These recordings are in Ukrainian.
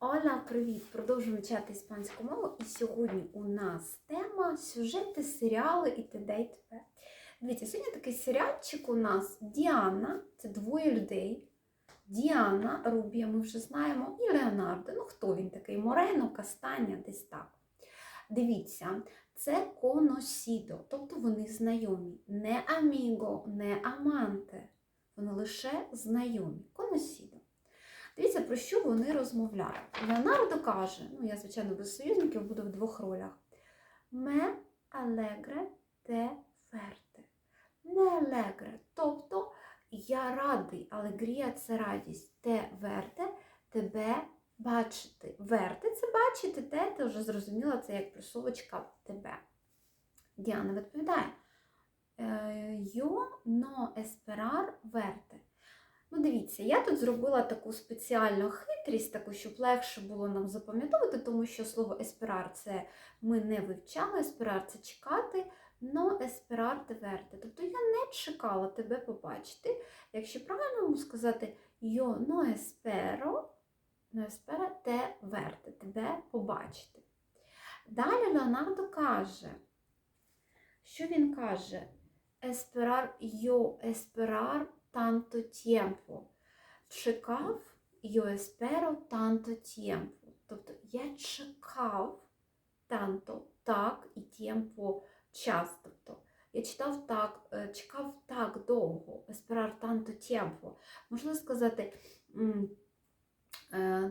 Оля, привіт! Продовжуємо вчати іспанську мову. І сьогодні у нас тема сюжети, серіали і т.д. і т.п. Дивіться, сьогодні такий серіальчик у нас Діана, це двоє людей. Діана, Рубія, ми вже знаємо, і Леонардо. Ну, хто він такий? Морено, Кастаня, десь так. Дивіться, це коносідо, тобто вони знайомі. Не аміго, не аманте. Вони лише знайомі. Коносідо. Дивіться, про що вони розмовляють. Леонардо каже, ну я, звичайно, без союзників буду в двох ролях. Ме алегре те ферте. Не алегре. Тобто я радий, алегрія це радість. Те верте, тебе бачити. Верте це бачити, те, ти вже зрозуміла, це як плюсовочка тебе. Діана відповідає. Йо но есперар верте. Дивіться, я тут зробила таку спеціальну хитрість, таку, щоб легше було нам запам'ятовувати, тому що слово есперар це ми не вивчали, есперар це чекати, но есперар те верте. Тобто я не чекала тебе побачити. Якщо правильно сказати йо но есперо, но есперо те верте, тебе побачити. Далі Леонардо каже, що він каже? Есперар йо есперар tanto tiempo. Чекав io espero tanto tiempo. Тобто я чекав tanto, так, і tiempo час. Тобто я читав так, чекав так довго. Esperar tanto tiempo. Можна сказати,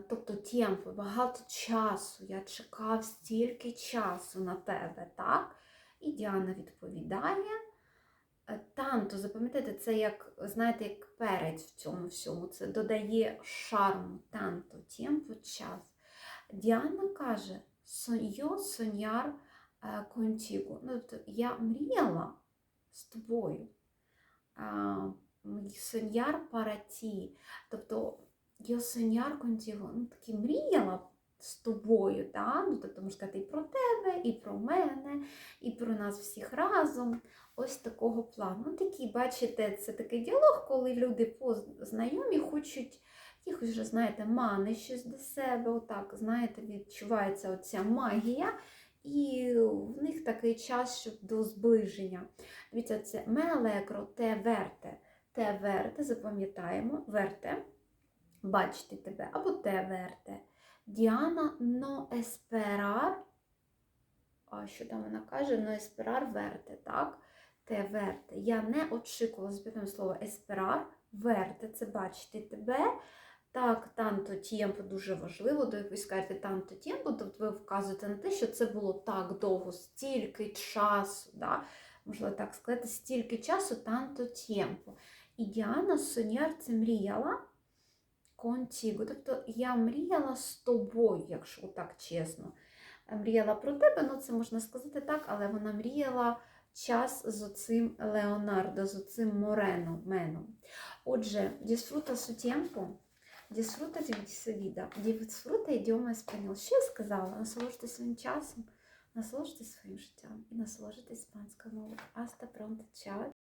тобто tiempo, багато часу. Я чекав стільки часу на тебе, так? І Діана відповідає. Танто, запам'ятайте, це як, знаєте, як перець в цьому всьому. Це додає шарму, танто, тємпо, час. Діана каже, йо соньяр контіго. Ну, тобто я мріяла з тобою. Соньяр параті. Тобто йо соньяр контіго. Ну, таки мріяла з тобою, да? ну, тобто можна сказати і про тебе, і про мене, і про нас всіх разом. Ось такого плану. Ну, бачите, це такий діалог, коли люди познайомі хочуть їх вже, знаєте, мани щось до себе. Отак, знаєте, відчувається оця магія. І в них такий час щоб до зближення. Дивіться, це мелекро, те верте. Те верте, запам'ятаємо, верте, бачити тебе, або те верте. Діана но есперар, а що там вона каже? Но есперар верте, так? Те верте. Я не очікувала, запитаємо слово есперар, верте, це бачити тебе. Так, танто тємпо дуже важливо, до якої скажете танто тємпо, тобто ви вказуєте на те, що це було так довго, стільки часу, да? можливо так сказати, стільки часу танто тємпо. І Діана Соняр це мріяла контіго. Тобто я мріяла з тобою, якщо так чесно. Мріяла про тебе, ну це можна сказати так, але вона мріяла час з оцим Леонардо, з оцим Морено, Меном. Отже, disfruta di su vida, disfruta idioma español. Що я сказала? Насолоджуйтесь своїм часом, насолоджуйтесь своїм життям і насолоджуйтесь іспанською мовою. Hasta pronto, ciao!